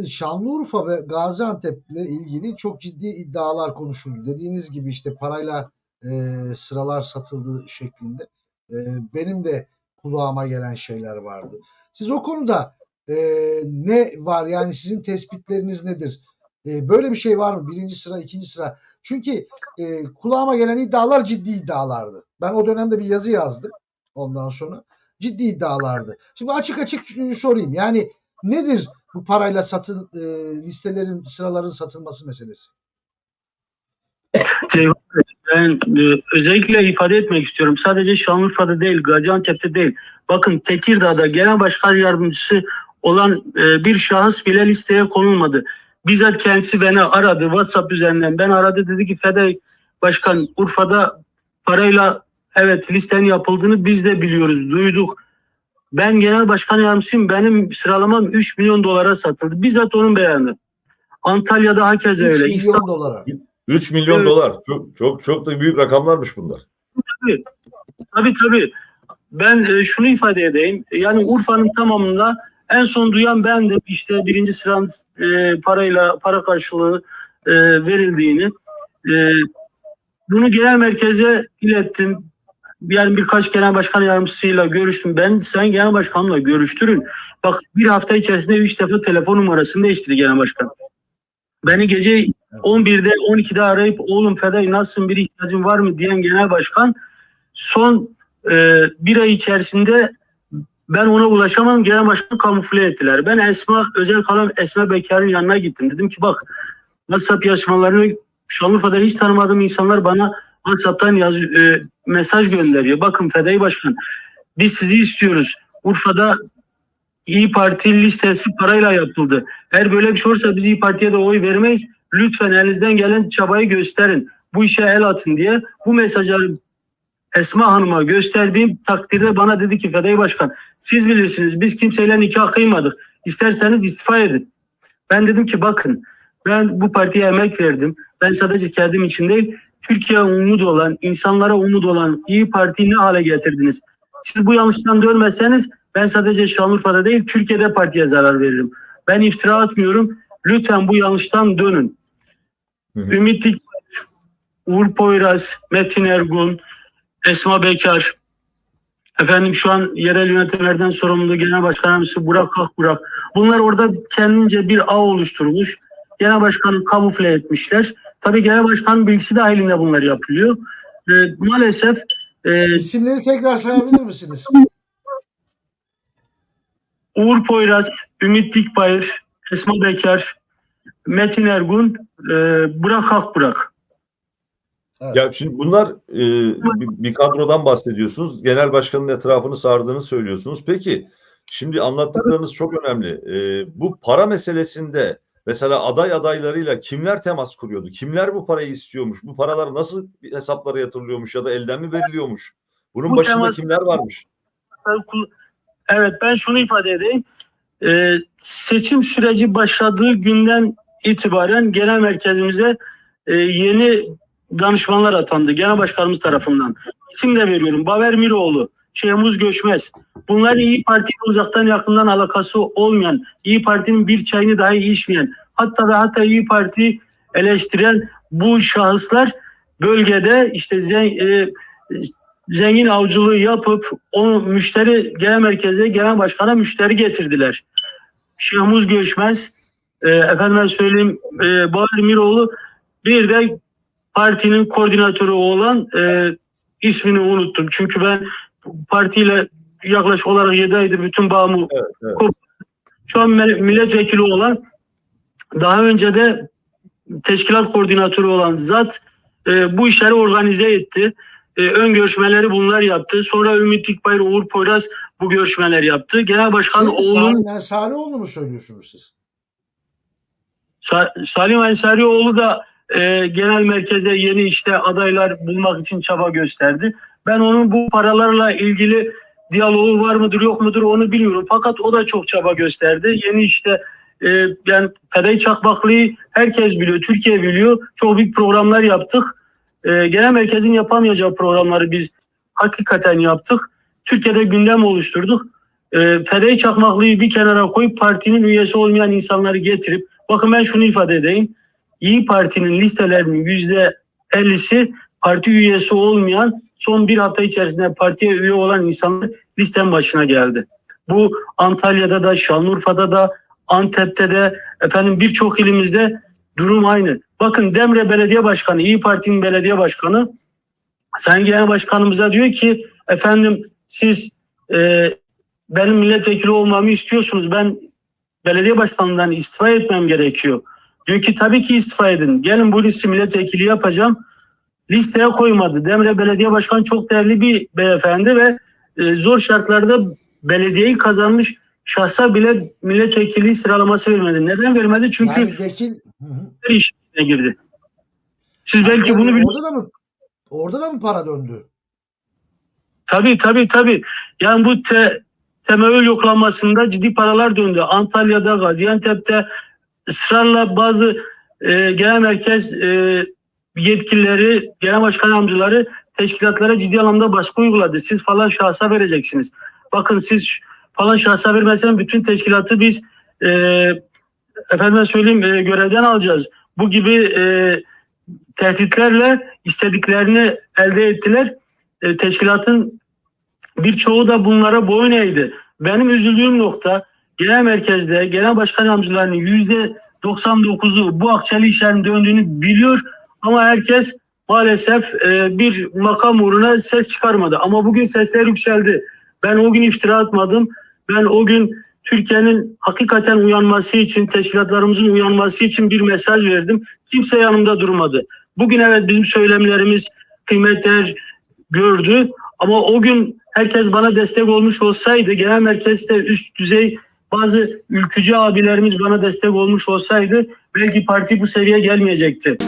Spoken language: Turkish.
Şimdi Şanlıurfa ve Gaziantep'le ilgili çok ciddi iddialar konuşuldu. Dediğiniz gibi işte parayla e, sıralar satıldığı şeklinde. E, benim de kulağıma gelen şeyler vardı. Siz o konuda e, ne var? Yani sizin tespitleriniz nedir? E, böyle bir şey var mı? Birinci sıra, ikinci sıra. Çünkü e, kulağıma gelen iddialar ciddi iddialardı. Ben o dönemde bir yazı yazdım ondan sonra. Ciddi iddialardı. Şimdi açık açık sorayım. Yani nedir bu parayla satın e, listelerin, sıraların satılması meselesi? Ceyhun Bey, ben e, özellikle ifade etmek istiyorum. Sadece Şanlıurfa'da değil, Gaziantep'te değil. Bakın Tekirdağ'da genel başkan yardımcısı olan e, bir şahıs bile listeye konulmadı. Bizzat kendisi beni aradı WhatsApp üzerinden. Ben aradı dedi ki Fede Başkan Urfa'da parayla evet listenin yapıldığını biz de biliyoruz, duyduk. Ben genel başkan yardımcısıyım. Benim sıralamam 3 milyon dolara satıldı. Bizzat onun beyanı. Antalya'da hakeza 3 öyle. milyon İstanbul dolara. 3 milyon Evet. dolar. Çok çok çok da büyük rakamlarmış bunlar. Tabii tabii. Ben e, şunu ifade edeyim. Yani Urfa'nın tamamında en son duyan bendim. İşte birinci sıranın e, parayla para karşılığı e, verildiğini. E, bunu genel merkeze ilettim. Yani birkaç genel başkan yardımcısıyla görüştüm. Ben sen genel başkanla görüştürün. Bak bir hafta içerisinde üç defa telefon numarasını değiştirdi genel başkan. Beni gece 11'de 12'de arayıp oğlum Feday nasılsın bir ihtiyacın var mı diyen genel başkan son e, bir ay içerisinde ben ona ulaşamadım. Genel başkanı kamufle ettiler. Ben Esma özel kalan Esma Bekar'ın yanına gittim. Dedim ki bak WhatsApp yazışmalarını Şanlıurfa'da hiç tanımadığım insanlar bana WhatsApp'tan yaz, e, mesaj gönderiyor. Bakın Fedai Başkan biz sizi istiyoruz. Urfa'da İyi Parti listesi parayla yapıldı. Eğer böyle bir şey olursa biz İyi Parti'ye de oy vermeyiz. Lütfen elinizden gelen çabayı gösterin. Bu işe el atın diye. Bu mesajları Esma Hanım'a gösterdiğim takdirde bana dedi ki Fedai Başkan siz bilirsiniz biz kimseyle nikah kıymadık. İsterseniz istifa edin. Ben dedim ki bakın ben bu partiye emek verdim. Ben sadece kendim için değil Türkiye umut olan, insanlara umut olan İyi Parti'yi ne hale getirdiniz? Siz bu yanlıştan dönmeseniz ben sadece Şanlıurfa'da değil Türkiye'de partiye zarar veririm. Ben iftira atmıyorum. Lütfen bu yanlıştan dönün. Hı hı. Ümit Dikbaş, Uğur Poyraz, Metin Ergun, Esma Bekar, efendim şu an yerel yönetimlerden sorumlu Genel Başkan Yardımcısı Burak Akburak. Bunlar orada kendince bir ağ oluşturmuş. Genel Başkanı kamufle etmişler. Tabii Genel Başkanın bilgisi dahilinde bunlar yapılıyor. Ee, maalesef e, İsimleri tekrar sayabilir misiniz? Uğur Poyraz, Ümit Dikbayır, Esma Bekar, Metin Ergun, e, Burak Akburak. Ya şimdi bunlar e, bir, bir kadrodan bahsediyorsunuz. Genel başkanın etrafını sardığını söylüyorsunuz. Peki şimdi anlattıklarınız çok önemli. E, bu para meselesinde mesela aday adaylarıyla kimler temas kuruyordu? Kimler bu parayı istiyormuş? Bu paralar nasıl hesaplara yatırılıyormuş ya da elden mi veriliyormuş? Bunun Bu başında temas- kimler varmış? Evet ben şunu ifade edeyim. E, seçim süreci başladığı günden itibaren genel merkezimize e, yeni danışmanlar atandı genel başkanımız tarafından. İsim de veriyorum. Baver Miroğlu, Şehmuz Göçmez. Bunlar İyi Parti'nin uzaktan yakından alakası olmayan, İyi Parti'nin bir çayını dahi içmeyen, hatta ve hatta İyi Parti'yi eleştiren bu şahıslar bölgede işte zen- e, zengin avcılığı yapıp onu müşteri genel merkeze genel başkana müşteri getirdiler. Şehmuz Göçmez, e, efendime söyleyeyim e, Bahar Miroğlu bir de partinin koordinatörü olan e, ismini unuttum. Çünkü ben partiyle yaklaşık olarak 7 aydır bütün bağımı Evet, evet. şu an milletvekili olan daha önce de teşkilat koordinatörü olan zat e, bu işleri organize etti. E, ön görüşmeleri bunlar yaptı. Sonra Ümit Dikbayır, Uğur Poyraz bu görüşmeler yaptı. Genel Başkan Şey, oğlun Salim Ensarioğlu mu söylüyorsunuz siz? Sa- Salim Ensarioğlu da e, genel merkeze yeni işte adaylar bulmak için çaba gösterdi. Ben onun bu paralarla ilgili diyaloğu var mıdır yok mudur onu bilmiyorum. Fakat o da çok çaba gösterdi. Yeni işte e, yani Kadayı Çakmaklı'yı herkes biliyor, Türkiye biliyor. Çok büyük programlar yaptık. E, genel merkezin yapamayacağı programları biz hakikaten yaptık. Türkiye'de gündem oluşturduk. e, Fedai Çakmaklı'yı bir kenara koyup partinin üyesi olmayan insanları getirip bakın ben şunu ifade edeyim. İyi Parti'nin listelerinin yüzde 50'si parti üyesi olmayan son bir hafta içerisinde partiye üye olan insanlar listenin başına geldi. Bu Antalya'da da, Şanlıurfa'da da, Antep'te de, efendim birçok ilimizde durum aynı. Bakın Demre Belediye Başkanı, İyi Parti'nin belediye başkanı Sayın Genel Başkanımıza diyor ki efendim siz e, benim milletvekili olmamı istiyorsunuz. Ben belediye başkanlığından istifa etmem gerekiyor. Diyor ki tabii ki istifa edin. Gelin bu listi milletvekili yapacağım. Listeye koymadı. Demre Belediye Başkanı çok değerli bir beyefendi ve e, zor şartlarda belediyeyi kazanmış şahsa bile milletvekili sıralaması vermedi. Neden vermedi? Çünkü Yani vekil her işine girdi. Siz belki Yani bunu orada da mı orada da mı para döndü? Tabii tabii tabii. Yani bu te, temayül yoklanmasında ciddi paralar döndü. Antalya'da, Gaziantep'te ısrarla bazı e, genel merkez e, yetkilileri, genel başkan amcaları teşkilatlara ciddi anlamda baskı uyguladı. Siz falan şahsa vereceksiniz. Bakın siz falan şahsa vermezsen bütün teşkilatı biz e, efendim söyleyeyim e, görevden alacağız. Bu gibi e, tehditlerle istediklerini elde ettiler. E, teşkilatın birçoğu da bunlara boyun eğdi. Benim üzüldüğüm nokta genel merkezde genel başkan yardımcılarının yüzde 99'u bu akçeli işlerin döndüğünü biliyor ama herkes maalesef e, bir makam uğruna ses çıkarmadı. Ama bugün sesler yükseldi. Ben o gün iftira atmadım. Ben o gün Türkiye'nin hakikaten uyanması için, teşkilatlarımızın uyanması için bir mesaj verdim. Kimse yanımda durmadı. Bugün evet bizim söylemlerimiz kıymetler gördü ama o gün herkes bana destek olmuş olsaydı, genel merkezde üst düzey bazı ülkücü abilerimiz bana destek olmuş olsaydı belki parti bu seviyeye gelmeyecekti.